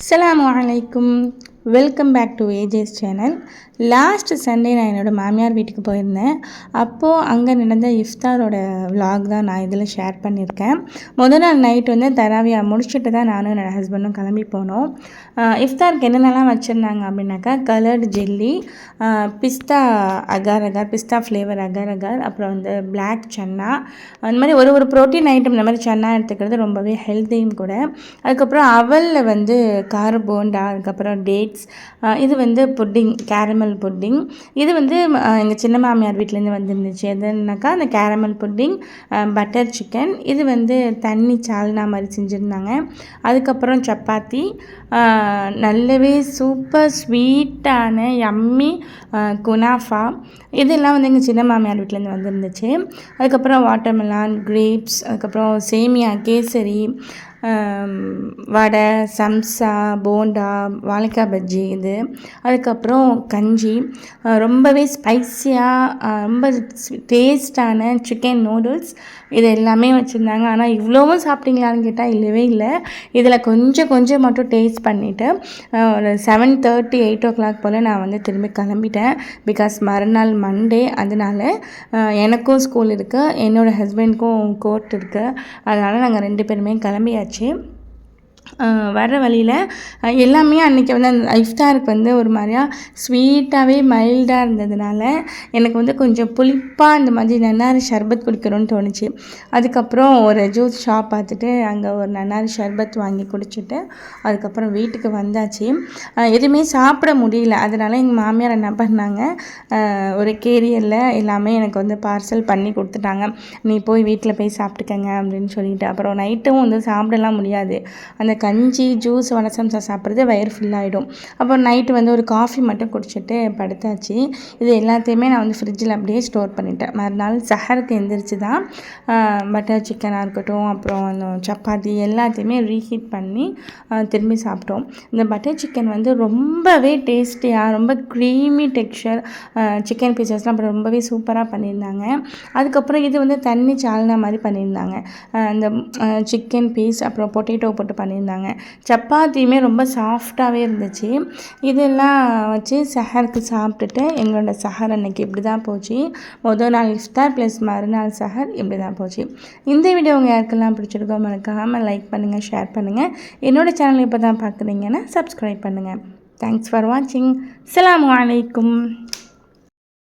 السلام عليكم. Welcome back to AJ's channel last Sunday நான் என்னோடய மாமியார் வீட்டுக்கு போயிருந்தேன். அப்போது அங்கே நடந்த இஃப்தாரோட விலாக் தான் நான் இதில் ஷேர் பண்ணியிருக்கேன். முதல் நாள் நைட் வந்து தராவியா முடிச்சுட்டு தான் நானும் என்னோடய ஹஸ்பண்டும் கிளம்பி போனோம். இஃப்தாருக்கு என்னென்னலாம் வச்சுருந்தாங்க அப்படின்னாக்கா coloured jelly pista agar agar pista flavour agar agar அப்புறம் வந்து பிளாக் சன்னா. அந்த மாதிரி ஒரு ஒரு ப்ரோட்டீன் ஐட்டம் இந்த மாதிரி சன்னா எடுத்துக்கிறது ரொம்பவே ஹெல்த்தியும் கூட. அதுக்கப்புறம் அவலில் வந்து கார்போண்டா போண்டா அதுக்கப்புறம் ஸ்வீட்ஸ் இது வந்து புட்டிங் கேரமல் புட்டிங் இது வந்து எங்கள் சின்ன மாமியார் வீட்டிலேருந்து வந்துருந்துச்சு. எதுனாக்கா அந்த கேரமல் புட்டிங் பட்டர் சிக்கன் இது வந்து தண்ணி சால்னா மாதிரி செஞ்சுருந்தாங்க. அதுக்கப்புறம் சப்பாத்தி. நல்லவே நல்லாவே சூப்பர் ஸ்வீட்டான யம்மி குனாஃபா. இதெல்லாம் வந்து எங்கள் சின்ன மாமியார் வீட்டிலேருந்து வந்துருந்துச்சு. அதுக்கப்புறம் வாட்டர்மெலான் கிரேப்ஸ் அதுக்கப்புறம் சேமியா கேசரி வடை சம்சா போண்டா வாழைக்காய் பஜ்ஜி இது. அதுக்கப்புறம் கஞ்சி. ரொம்பவே ஸ்பைஸியாக ரொம்ப டேஸ்டான சிக்கன் நூடுல்ஸ் இது எல்லாமே வச்சுருந்தாங்க. ஆனால் இவ்வளோவும் சாப்பிட்டீங்களான்னு கேட்டால் இல்லவே இல்லை. இதில் கொஞ்சம் கொஞ்சம் மட்டும் டேஸ்ட் பண்ணிவிட்டு ஒரு seven thirty eight o'clock போல் நான் வந்து திரும்பி கிளம்பிட்டேன். பிகாஸ் மறுநாள் மண்டே அதனால எனக்கும் ஸ்கூல் இருக்குது என்னோடய ஹஸ்பண்ட்க்கும் கோர்ட் இருக்குது அதனால் நாங்கள் ரெண்டு பேருமே கிளம்பியாச்சு. છે. வர்ற வழியில் எல்லாமே அன்றைக்கி வந்து அந்த இஃப்தாருக்கு வந்து ஒரு மாதிரியா ஸ்வீட்டாகவே மைல்டாக இருந்ததுனால எனக்கு வந்து கொஞ்சம் புளிப்பாக இந்த மாதிரி நன்னாரி ஷர்பத் குடிக்கணும்னு தோணுச்சு. அதுக்கப்புறம் ஒரு ஜூஸ் ஷாப் பார்த்துட்டு அங்கே ஒரு நன்னாரி ஷர்பத் வாங்கி குடிச்சிட்டு அதுக்கப்புறம் வீட்டுக்கு வந்தாச்சு. எதுவுமே சாப்பிட முடியல. அதனால் எங்கள் மாமியார் என்ன பண்ணாங்க ஒரு கேரியரில் எல்லாமே எனக்கு வந்து பார்சல் பண்ணி கொடுத்துட்டாங்க. நீ போய் வீட்டில் போய் சாப்பிட்டுக்கங்க அப்படின்னு சொல்லிட்டு. அப்புறம் நைட்டும் வந்து சாப்பிடலாம் முடியாது. அந்த இந்த கஞ்சி ஜூஸ் வடசம்சா சாப்பிட்றது வயிறு ஃபுல்லாகிடும் அப்புறம் நைட்டு வந்து ஒரு காஃபி மட்டும் குடிச்சிட்டு படுத்தாச்சு. இது எல்லாத்தையுமே நான் வந்து ஃப்ரிட்ஜில் அப்படியே ஸ்டோர் பண்ணிட்டேன். மறுநாள் சஹருக்கு எந்திரிச்சு தான் பட்டர் சிக்கனாக இருக்கட்டும் அப்புறம் அந்த சப்பாத்தி எல்லாத்தையுமே ரீஹீட் பண்ணி திரும்பி சாப்பிட்டோம். இந்த பட்டர் சிக்கன் வந்து ரொம்பவே டேஸ்டியாக ரொம்ப க்ரீமி டெக்ஸ்சர் சிக்கன் பீசஸ்லாம் அப்புறம் ரொம்பவே சூப்பராக பண்ணியிருந்தாங்க. அதுக்கப்புறம் இது வந்து தண்ணி சால்னா மாதிரி பண்ணியிருந்தாங்க. இந்த சிக்கன் பீஸ் அப்புறம் பொட்டேட்டோ போட்டு பண்ணியிருந்தாங்க. சப்பாத்தியுமே ரொம்ப சாஃப்டாகவே இருந்துச்சு. இதெல்லாம் வச்சு சஹருக்கு சாப்பிட்டுட்டு எங்களோட சஹர் அன்னைக்கு இப்படி தான் போச்சு. முதல் நாள் இஃப்தார் ப்ளஸ் மறுநாள் சஹர் இப்படி தான் போச்சு. இந்த வீடியோ உங்கள் யாருக்கெல்லாம் பிடிச்சிருக்கோ மறக்காமல் லைக் பண்ணுங்கள் ஷேர் பண்ணுங்கள் என்னோடய சேனல் இப்போ தான் பார்க்குறீங்கன்னா சப்ஸ்கிரைப் பண்ணுங்கள் தேங்க்ஸ் ஃபார் வாட்சிங் அலாம் அலைக்கும்.